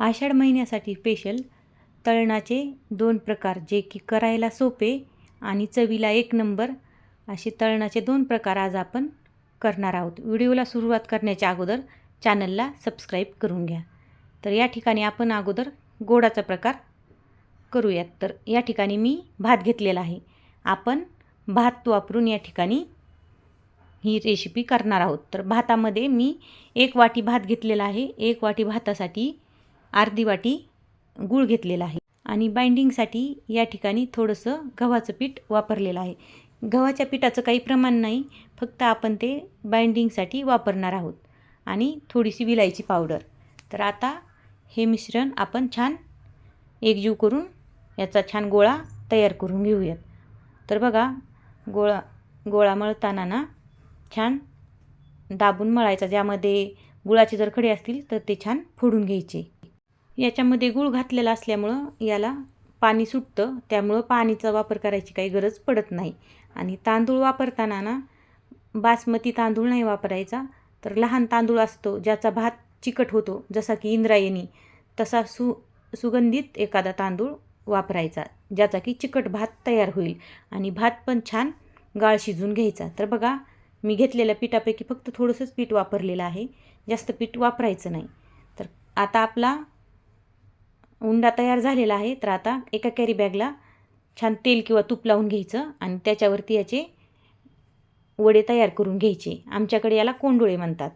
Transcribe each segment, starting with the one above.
आषाढ महिन्यासाठी स्पेशल तळणाचे दोन प्रकार जे की करायला सोपे आणि चवीला एक नंबर असे तळणाचे दोन प्रकार आज आपण करणार आहोत. व्हिडिओला सुरुवात करण्याच्या अगोदर चॅनलला सबस्क्राईब करून घ्या. तर या ठिकाणी आपण अगोदर गोडाचा प्रकार करूयात. तर या ठिकाणी मी भात घेतलेला आहे. आपण भात वापरून या ठिकाणी ही रेसिपी करणार आहोत. तर भातामध्ये मी एक वाटी भात घेतलेला आहे. एक वाटी भातासाठी अर्धी वाटी गूळ घेतलेला आहे आणि बाइंडिंगसाठी या ठिकाणी थोडंसं गव्हाचं पीठ वापरलेलं आहे. गव्हाच्या पिठाचं काही प्रमाण नाही फक्त आपण ते बाइंडिंगसाठी वापरणार आहोत आणि थोडीशी विलायची पावडर. तर आता हे मिश्रण आपण छान एकजीव करून याचा छान गोळा तयार करून घेऊयात. तर बघा गोळा गोळा मळताना ना छान दाबून मळायचा. ज्यामध्ये गुळाचे जर खडे असतील तर ते छान फोडून घ्यायचे. याच्यामध्ये गूळ घातलेला असल्यामुळं याला पाणी सुटतं. त्यामुळं पाणीचा वापर करायची काही गरज पडत नाही. आणि तांदूळ वापरताना ना बासमती तांदूळ नाही वापरायचा. तर लहान तांदूळ असतो ज्याचा भात चिकट होतो जसा की इंद्रायणी तसा सु सुगंधित एखादा तांदूळ वापरायचा ज्याचा की चिकट भात तयार होईल. आणि भात पण छान गाळ शिजून घ्यायचा. तर बघा मी घेतलेल्या पिठापैकी फक्त थोडंसंच पीठ वापरलेलं आहे. जास्त पीठ वापरायचं नाही. तर आता आपला उंडा तयार झालेला आहे. तर आता एका कॅरी बॅगला छान तेल किंवा तूप लावून घ्यायचं आणि त्याच्यावरती याचे वडे तयार करून घ्यायचे. आमच्याकडे याला कोंडोळे म्हणतात.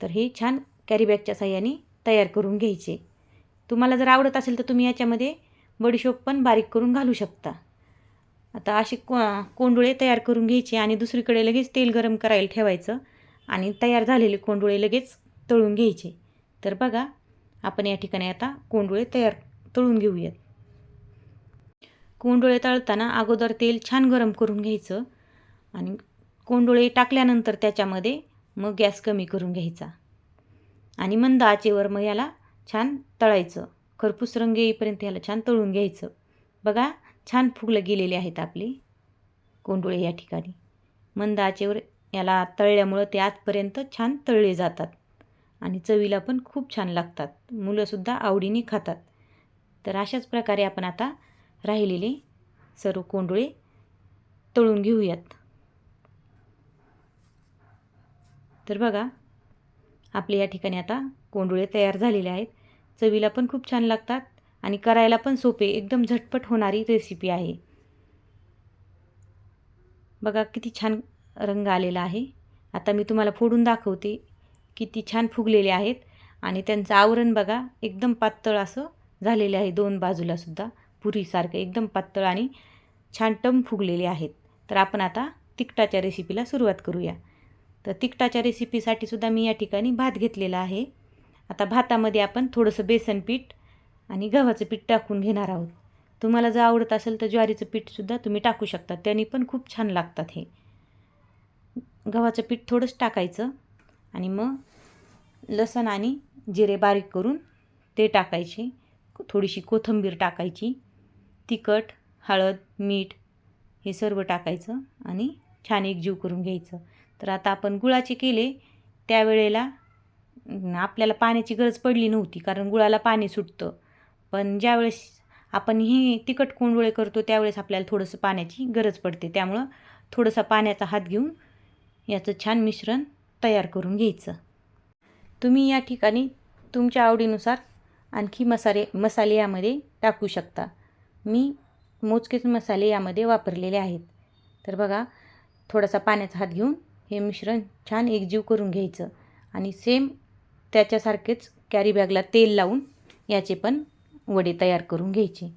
तर हे छान कॅरी बॅगच्या साह्याने तयार करून घ्यायचे. तुम्हाला जर आवडत असेल तर तुम्ही याच्यामध्ये बडीशोप पण बारीक करून घालू शकता. आता असे को कोंडुळे तयार करून घ्यायचे आणि दुसरीकडे लगेच तेल गरम करायला ठेवायचं आणि तयार झालेले कोंडुळे लगेच तळून घ्यायचे. तर बघा आपण या ठिकाणी आता कोंडुळे तयार तळून घेऊयात. कोंडुळे तळताना अगोदर तेल छान गरम करून घ्यायचं आणि कोंडुळे टाकल्यानंतर त्याच्यामध्ये मग गॅस कमी करून घ्यायचा. आणि मंद आचेवर मग याला छान तळायचं. खरपूस रंग येईपर्यंत याला छान तळून घ्यायचं. बघा छान फुगलं गेलेले आहेत आपले कोंडुळे या ठिकाणी. मंद आचेवर याला तळल्यामुळं ते आतपर्यंत छान तळले जातात. आणि चवीला पण खूप छान लागतात. मुलंसुद्धा आवडीने खातात. तर अशाच प्रकारे आपण आता राहिलेले सर्व कोंडुळे तळून घेऊयात. तर बघा आपले या ठिकाणी आता कोंडुळे तयार झालेले आहेत. चवीला पण खूप छान लागतात आणि करायला पण सोपे एकदम झटपट होणारी रेसिपी आहे. बघा किती छान रंग आलेला आहे. आता मी तुम्हाला फोडून दाखवते. किती छान फुगलेले आहेत. आणि त्यांचं आवरण बघा एकदम पातळ असं झालेले आहे. दोन बाजूलासुद्धा पुरीसारखं एकदम पातळ आणि छान टम फुगलेले आहेत. तर आपण आता तिखटाच्या रेसिपीला सुरुवात करूया. तर तिखटाच्या रेसिपीसाठी सुद्धा मी या ठिकाणी भात घेतलेला आहे. आता भातामध्ये आपण थोडंसं बेसन पीठ आणि गव्हाचं पीठ टाकून घेणार आहोत. तुम्हाला जर आवडत असेल तर ज्वारीचं पीठसुद्धा तुम्ही टाकू शकता. त्याने पण खूप छान लागतात हे. गव्हाचं पीठ थोडंच टाकायचं. आणि मग लसण आणि जिरे बारीक करून ते टाकायचे. थोडीशी कोथिंबीर टाकायची. तिखट हळद मीठ हे सर्व टाकायचं आणि छान एकजीव करून घ्यायचं. तर आता आपण गुळाचे केले. त्यावेळेला आपल्याला पाण्याची गरज पडली नव्हती कारण गुळाला पाणी सुटतं. पण ज्यावेळेस आपण हे तिखट कोंडोळे करतो त्यावेळेस आपल्याला थोडंसं पाण्याची गरज पडते. त्यामुळं थोडंसं पाण्याचा हात घेऊन याचं छान मिश्रण तयार करून घ्यायचं. तुम्ही या ठिकाणी तुमच्या आवडीनुसार आणखी मसाले मसाले यामध्ये टाकू शकता. मी मोजकेच मसाले यामध्ये वापरलेले आहेत. तर बघा थोडासा पाण्याचा हात घेऊन हे मिश्रण छान एकजीव करून घ्यायचं. आणि सेम त्याच्यासारखेच कॅरी बॅगला तेल लावून याचे पण वडे तयार करून घ्यायचे.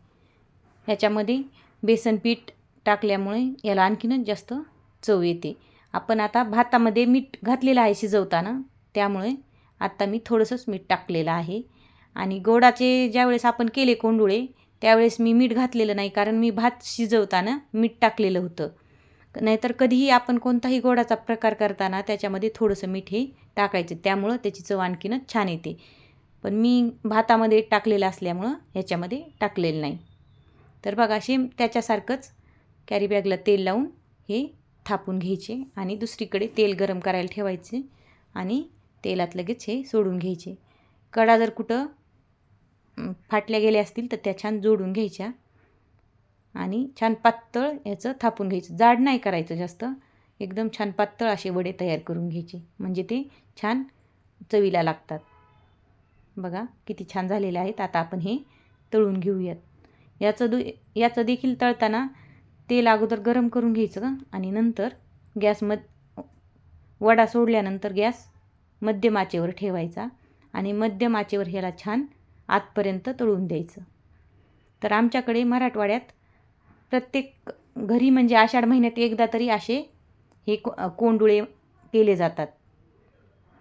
याच्यामध्ये बेसन पीठ टाकल्यामुळे याला आणखीनच जास्त चव येते. आपण आता भातामध्ये मीठ घातलेलं आहे शिजवताना त्यामुळे आत्ता मी थोडंसंच मीठ टाकलेलं आहे. आणि गोडाचे ज्यावेळेस आपण केले कोंडुळे त्यावेळेस मी मीठ घातलेलं नाही कारण मी भात शिजवताना मीठ टाकलेलं होतं. नाहीतर कधीही आपण कोणताही गोडाचा प्रकार करताना त्याच्यामध्ये थोडंसं मीठ हे टाकायचं त्यामुळं त्याची चव आणखीनच छान येते. पण मी भातामध्ये टाकलेलं असल्यामुळं ह्याच्यामध्ये टाकलेलं नाही. तर बघा सेम त्याच्यासारखंच कॅरी बॅगला तेल लावून हे थापून घ्यायचे आणि दुसरीकडे तेल गरम करायला ठेवायचे आणि तेलात लगेच हे सोडून घ्यायचे. कडा जर कुठं फाटल्या गेल्या असतील तर त्या छान जोडून घ्यायच्या आणि छान पातळ याचं थापून घ्यायचं. जाड नाही करायचं जास्त एकदम छान पातळ असे वडे तयार करून घ्यायचे. म्हणजे ते छान चवीला लागतात. बघा किती छान झालेले आहेत. आता आपण हे तळून घेऊयात. याचं दु याचं देखील तळताना तेल अगोदर गरम करून घ्यायचं आणि नंतर गॅस मध वडा सोडल्यानंतर गॅस मध्यम आचेवर ठेवायचा आणि मध्यम आचेवर ह्याला छान आतपर्यंत तळून द्यायचं. तर आमच्याकडे मराठवाड्यात प्रत्येक घरी म्हणजे आषाढ महिन्यात एकदा तरी असे हे को कोंडुळे केले जातात.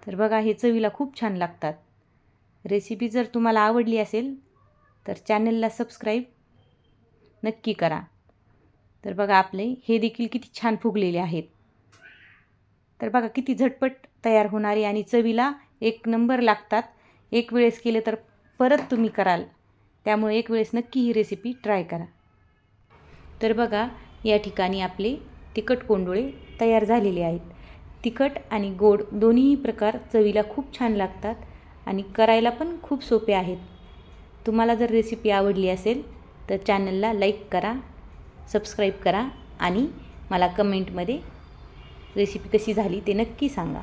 तर बघा हे चवीला खूप छान लागतात. रेसिपी जर तुम्हाला आवडली असेल तर चॅनलला सबस्क्राईब नक्की करा. तर बघा आपले हे देखील किती छान फुगलेले आहेत. तर बघा किती झटपट तयार होणारे आणि चवीला एक नंबर लागतात. एक वेळेस केले तर परत तुम्ही कराल. त्यामुळे एक वेळेस नक्की ही रेसिपी ट्राय करा. तर बघा या ठिकाणी आपले तिखट कोंडोळे तयार झालेले आहेत. तिखट आणि गोड दोन्हीही प्रकार चवीला खूप छान लागतात आणि करायला पण खूप सोपे आहेत. तुम्हाला जर रेसिपी आवडली असेल तर चॅनलला लाईक करा. सबस्क्राईब करा आणि मला कमेंटमध्ये रेसिपी कशी झाली ते नक्की सांगा.